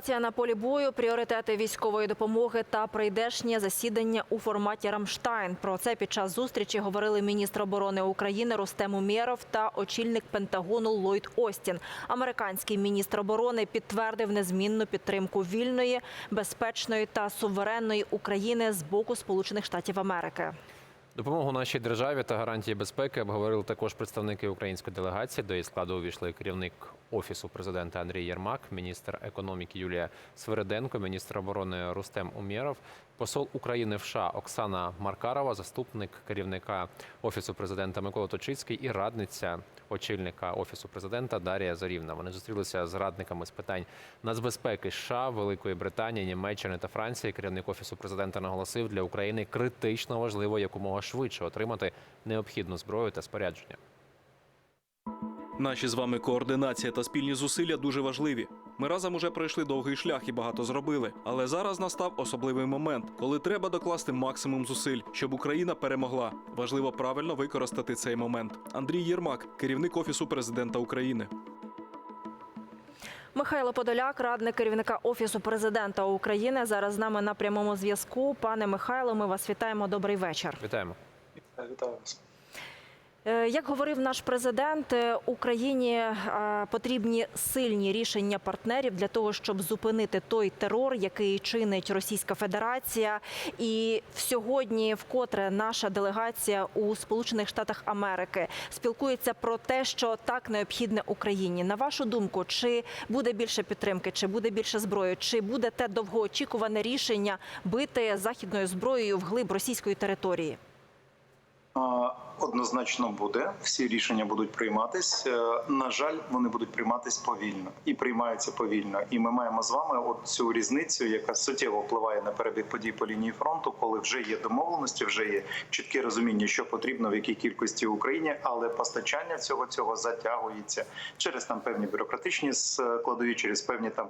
Ситуація на полі бою, пріоритети військової допомоги та прийдешнє засідання у форматі Рамштайн. Про це під час зустрічі говорили міністр оборони України Рустем Умєров та очільник Пентагону Ллойд Остін. Американський міністр оборони підтвердив незмінну підтримку вільної, безпечної та суверенної України з боку Сполучених Штатів Америки. Допомогу нашій державі та гарантії безпеки обговорили також представники української делегації. До її складу увійшли керівник офісу президента Андрій Єрмак, міністр економіки Юлія Свириденко, міністр оборони Рустем Умєров, посол України в США Оксана Маркарова, заступник керівника офісу президента Микола Точицький і радниця очільника офісу президента Дарія Зарівна. Вони зустрілися з радниками з питань нацбезпеки США, Великої Британії, Німеччини та Франції. Керівник офісу президента наголосив, для України критично важливо якомога швидше отримати необхідну зброю та спорядження. Наші з вами координація та спільні зусилля дуже важливі. Ми разом уже пройшли довгий шлях і багато зробили. Але зараз настав особливий момент, коли треба докласти максимум зусиль, щоб Україна перемогла. Важливо правильно використати цей момент. Андрій Єрмак, керівник офісу президента України. Михайло Подоляк, радник керівника офісу президента України, зараз з нами на прямому зв'язку. Пане Михайло, ми вас вітаємо. Добрий вечір. Вітаємо. Вітаю вас. Е, Як говорив наш президент, е, Україні е, потрібні сильні рішення партнерів для того, щоб зупинити той терор, який чинить Російська Федерація. І сьогодні, вкотре, наша делегація у Сполучених Штатах Америки спілкується про те, що так необхідне Україні. На вашу думку, чи буде більше підтримки, чи буде більше зброї, чи буде те довгоочікуване рішення бити західною зброєю в глиб російської території? Однозначно буде. Всі рішення будуть прийматись. Е, На жаль, вони будуть прийматись повільно і приймаються повільно. І ми маємо з вами от цю різницю, яка суттєво впливає на перебіг подій по лінії фронту, коли вже є домовленості, вже є чітке розуміння, що потрібно в якій кількості в Україні, але постачання всього цього затягується через там певні бюрократичні складові, через певні там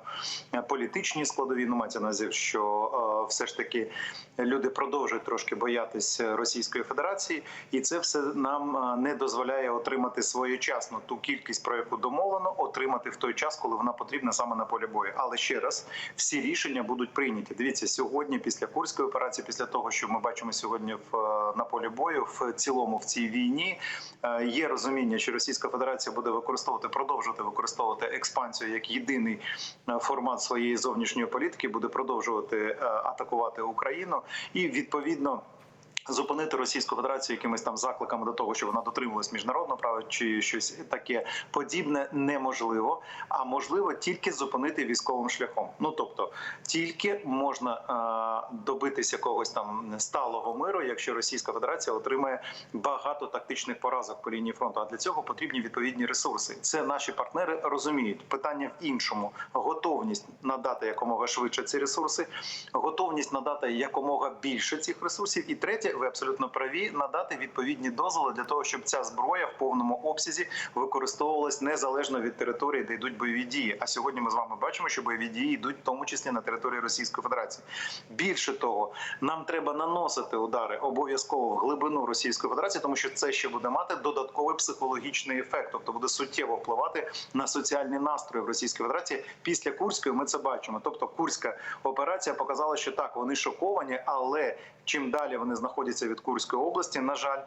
е, політичні складові. Ну мається на увазі, що е, все ж таки люди продовжують трошки боятися Російської Федерації, і це все нам не дозволяє отримати своєчасно ту кількість, про яку домовлено, отримати в той час, коли вона потрібна саме на полі бою. Але ще раз всі рішення будуть прийняті. Дивіться, сьогодні, після курської операції, після того, що ми бачимо сьогодні в на полі бою, в цілому в цій війні е, є розуміння, що Російська Федерація буде використовувати, продовжувати використовувати експансію як єдиний е, формат своєї зовнішньої політики, буде продовжувати е, атакувати Україну і відповідно. Зупинити Російську Федерацію якимись там закликами до того, щоб вона дотримувалась міжнародного права чи щось таке подібне неможливо. А можливо тільки зупинити військовим шляхом. Ну тобто, тільки можна е, добитися якогось там сталого миру, якщо Російська Федерація отримає багато тактичних поразок по лінії фронту. А для цього потрібні відповідні ресурси. Це наші партнери розуміють. Питання в іншому: готовність надати якомога швидше ці ресурси, готовність надати якомога більше цих ресурсів. І третє, ви абсолютно праві, надати відповідні дозволи для того, щоб ця зброя в повному обсязі використовувалась незалежно від території, де йдуть бойові дії. А сьогодні ми з вами бачимо, що бойові дії йдуть в тому числі на території Російської Федерації. Більше того, нам треба наносити удари обов'язково в глибину Російської Федерації, тому що це ще буде мати додатковий психологічний ефект, тобто буде суттєво впливати на соціальні настрої в Російській Федерації. Після Курської ми це бачимо. Тобто, Курська операція показала, що так вони шоковані, але чим далі вони знаходяться від Курської області, на жаль.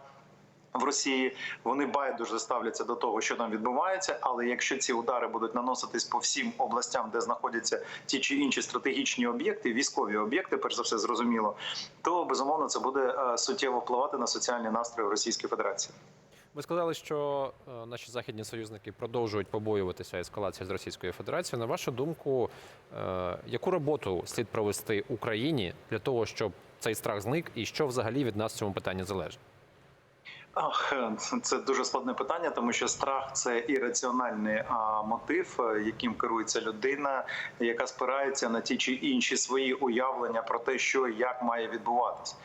В Росії вони байдуже ставляться до того, що там відбувається. Але якщо ці удари будуть наноситись по всім областям, де знаходяться ті чи інші стратегічні об'єкти, військові об'єкти, перш за все зрозуміло, то безумовно це буде е, суттєво впливати на соціальні настрої в Російській Федерації. Ви сказали, що е, наші західні союзники продовжують побоюватися ескалації з Російською Федерацією. На вашу думку, е, яку роботу слід провести Україні для того, щоб цей страх зник, і що взагалі від нас в цьому питанні залежить? Ах, це дуже складне питання, тому що страх це ірраціональний мотив, е, яким керується людина, яка спирається на ті чи інші свої уявлення про те, що і як має відбуватись.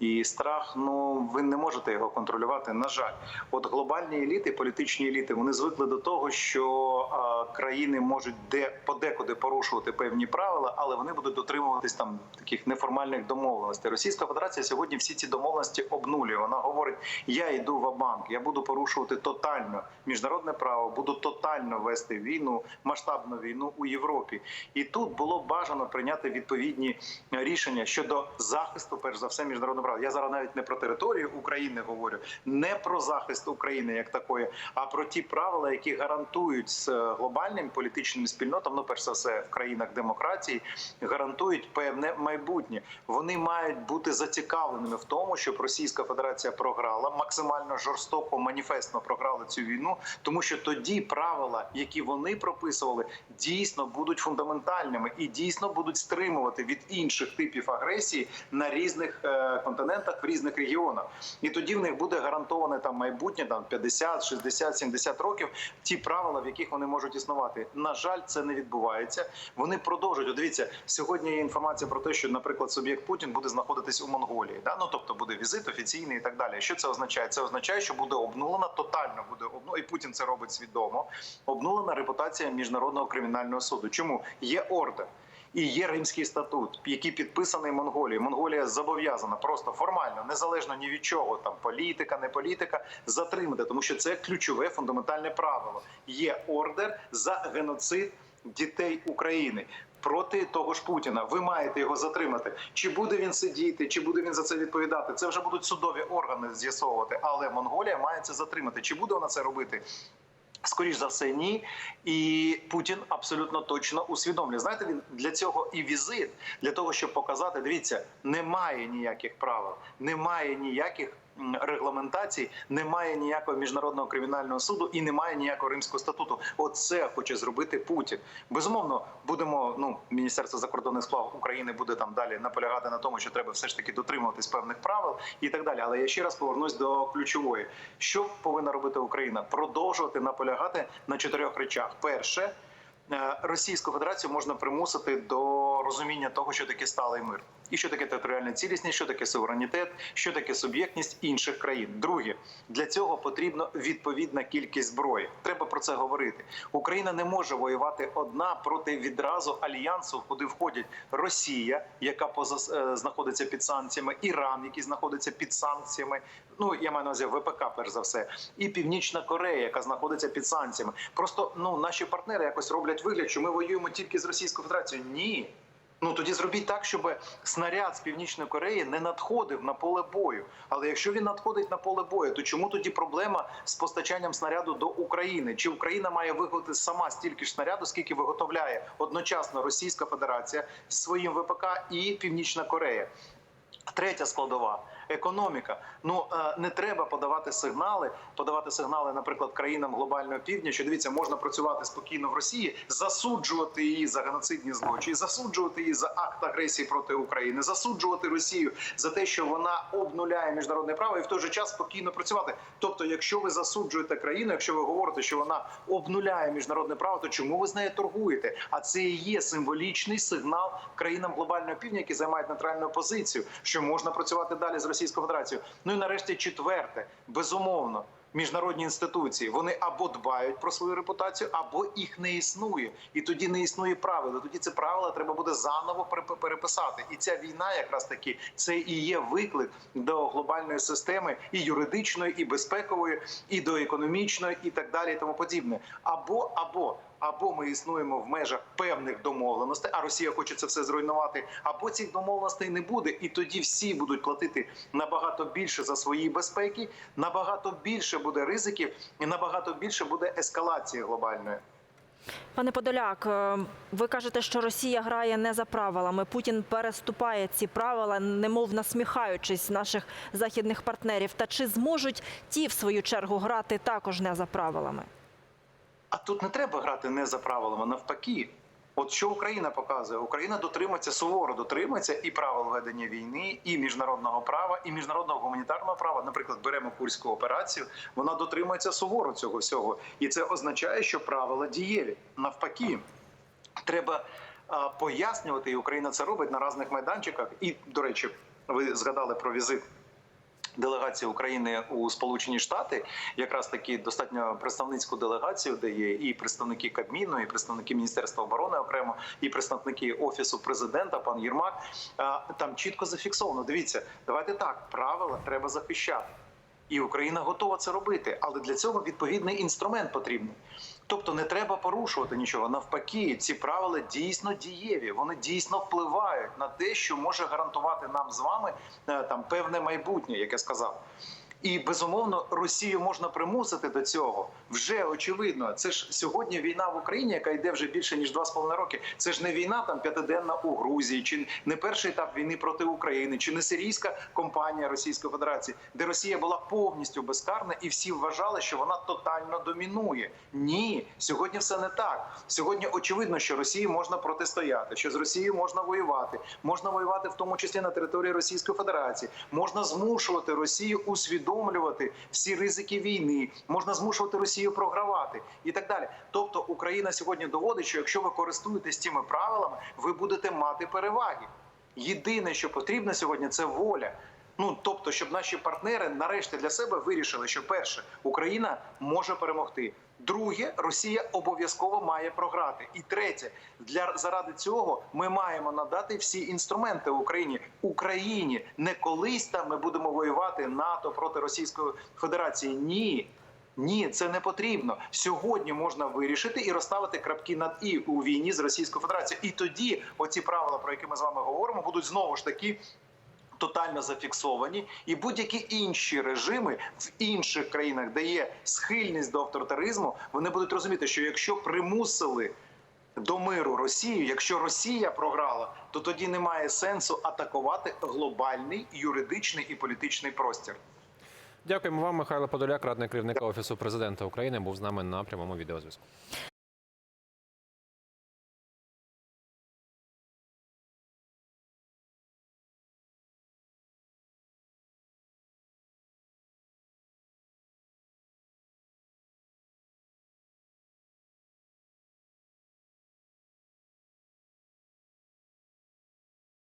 І страх, ну ви не можете його контролювати. На жаль, от глобальні еліти, політичні еліти, вони звикли до того, що країни можуть де подекуди порушувати певні правила, але вони будуть дотримуватись там таких неформальних домовленостей. Російська Федерація сьогодні всі ці домовленості обнулює. Вона говорить: я йду в банк, я буду порушувати тотально міжнародне право, буду тотально вести війну, масштабну війну у Європі. І тут було бажано прийняти відповідні рішення щодо захисту, перш за все, міжнародного права. Я зараз навіть не про територію України говорю, не про захист України як такої, а про ті правила, які гарантують з глобальним політичним спільнотам, ну перш за все в країнах демократії, гарантують певне майбутнє. Вони мають бути зацікавленими в тому, щоб Російська Федерація програла максимально жорстоко, маніфестно програла цю війну, тому що тоді правила, які вони прописували, дійсно будуть фундаментальними і дійсно будуть стримувати від інших типів агресії на різних е, континентах, в різних регіонах. І тоді в них буде гарантоване там майбутнє, там 50, 60, 70 років. Ті правила, в яких вони можуть існувати. На жаль, це не відбувається. Вони продовжують. От Дивіться, сьогодні є інформація про те, що, наприклад, суб'єкт Путін буде знаходитись у Монголії. Да? Ну тобто буде візит офіційний і так далі. Що це означає? Це означає, що буде обнулена тотально буде обнулена, і Путін це робить свідомо. Обнулена репутація міжнародного кримінального суду. Чому є ордер? І є Римський статут, який підписаний Монголією. Монголія зобов'язана просто формально, незалежно ні від чого, там політика, не політика, затримати, тому що це ключове фундаментальне правило. Є ордер за геноцид дітей України. Проти того ж Путіна ви маєте його затримати. Чи буде він сидіти, чи буде він за це відповідати? Це вже будуть судові органи з'ясовувати. Але Монголія має це затримати. Чи буде вона це робити? Скоріш за все, ні. І Путін абсолютно точно усвідомлює. Знаєте, він для цього і візит, для того, щоб показати, дивіться, немає ніяких правил, немає ніяких регламентацій, немає ніякого міжнародного кримінального суду і немає ніякого римського статуту. Оце хоче зробити Путін. Безумовно, будемо. Ну, міністерство закордонних справ України буде там далі наполягати на тому, що треба все ж таки дотримуватись певних правил і так далі. Але я ще раз повернусь до ключової. Що повинна робити Україна? Продовжувати наполягати на чотирьох речах. Перше. е, Російську Федерацію можна примусити до розуміння того, що таке сталий мир, і що таке територіальна цілісність, що таке суверенітет, що таке суб'єктність інших країн. Друге, для цього потрібна відповідна кількість зброї. Треба про це говорити. Україна не може воювати одна проти відразу альянсу, куди входять Росія, яка поза е, знаходиться під санкціями, Іран, який знаходиться під санкціями. Ну я маю на увазі ВПК, перш за все, і Північна Корея, яка знаходиться під санкціями. Просто ну наші партнери якось роблять вигляд, що ми воюємо тільки з Російською Федерацією. Ні. Ну тоді зробіть так, щоб снаряд з північної Кореї не надходив на поле бою. Але якщо він надходить на поле бою, то чому тоді проблема з постачанням снаряду до України? Чи Україна має виготовити сама стільки ж снаряду, скільки виготовляє одночасно Російська Федерація зі своїм ВПК і Північна Корея? Третя складова економіка. Ну е, не треба подавати сигнали, подавати сигнали, наприклад, країнам глобального півдня, що дивіться, можна працювати спокійно в Росії, засуджувати її за геноцидні злочини, засуджувати її за акт агресії проти України, засуджувати Росію за те, що вона обнуляє міжнародне право, і в той же час спокійно працювати. Тобто, якщо ви засуджуєте країну, якщо ви говорите, що вона обнуляє міжнародне право, то чому ви з нею торгуєте? А це і є символічний сигнал країнам глобального півдня, які займають нейтральну позицію, що можна працювати далі з Російською Федерацією. Ну і нарешті четверте, безумовно. Міжнародні інституції вони або дбають про свою репутацію, або їх не існує, і тоді не існує правил. І Тоді це правила треба буде заново переп- переписати. І ця війна, якраз таки, це і є виклик до глобальної системи, і юридичної, і безпекової, і до економічної, і так далі, і тому подібне. Або або або ми існуємо в межах певних домовленостей, а Росія хоче це все зруйнувати, або цих домовленостей не буде, і тоді всі будуть платити набагато більше за свої безпеки, набагато більше буде ризиків, і набагато більше буде ескалації глобальної. Пане Подоляк, е, ви кажете, що Росія грає не за правилами. Путін переступає ці правила, немов насміхаючись наших західних партнерів. Та чи зможуть ті, в свою чергу, грати також не за правилами? А тут не треба грати не за правилами, навпаки. От що Україна показує? Україна дотримується суворо дотримується і правил ведення війни, і міжнародного права, і міжнародного гуманітарного права. Наприклад, беремо курську операцію. Вона дотримується суворо цього всього, і це означає, що правила дієві. Навпаки, треба пояснювати, і Україна це робить на різних майданчиках. І до речі, ви згадали про візит. Делегація України у Сполучені Штати якраз таки достатньо представницьку делегацію, де є і представники Кабміну, і представники Міністерства оборони окремо, і представники офісу президента, пан Єрмак. Там чітко зафіксовано. Дивіться, давайте так, правила треба захищати. І Україна готова це робити, але для цього відповідний інструмент потрібний. Тобто не треба порушувати нічого. Навпаки, ці правила дійсно дієві. Вони дійсно впливають на те, що може гарантувати нам з вами е, там певне майбутнє, як я сказав. І безумовно Росію можна примусити до цього. Вже очевидно. Це ж сьогодні війна в Україні, яка йде вже більше ніж два з половиною роки. Це ж не війна там п'ятиденна у Грузії, чи не перший етап війни проти України, чи не сирійська компанія Російської Федерації, де Росія була повністю безкарна, і всі вважали, що вона тотально домінує. Ні, сьогодні все не так. Сьогодні очевидно, що Росії можна протистояти, що з Росією можна воювати, можна воювати в тому числі на території Російської Федерації, можна змушувати Росію усвідомлювати всі ризики війни, можна змушувати Росію програвати і так далі. Тобто Україна сьогодні доводить, що якщо ви користуєтесь цими правилами, ви будете мати переваги. Єдине, що потрібно сьогодні, це воля. Ну тобто, щоб наші партнери нарешті для себе вирішили, що перше Україна може перемогти. Друге, Росія обов'язково має програти. І третє, для заради цього ми маємо надати всі інструменти Україні. Україні не колись там ми будемо воювати НАТО проти Російської Федерації. Ні. Ні, це не потрібно. Сьогодні можна вирішити і розставити крапки над і у війні з Російською Федерацією. І тоді оці правила, про які ми з вами говоримо, будуть знову ж таки тотально зафіксовані, і будь-які інші режими в інших країнах, де є схильність до авторитаризму, вони будуть розуміти, що якщо примусили до миру Росію, якщо Росія програла, то тоді немає сенсу атакувати глобальний юридичний і політичний простір. Дякуємо вам, Михайло Подоляк, радник керівника офісу президента України, був з нами на прямому відеозв'язку.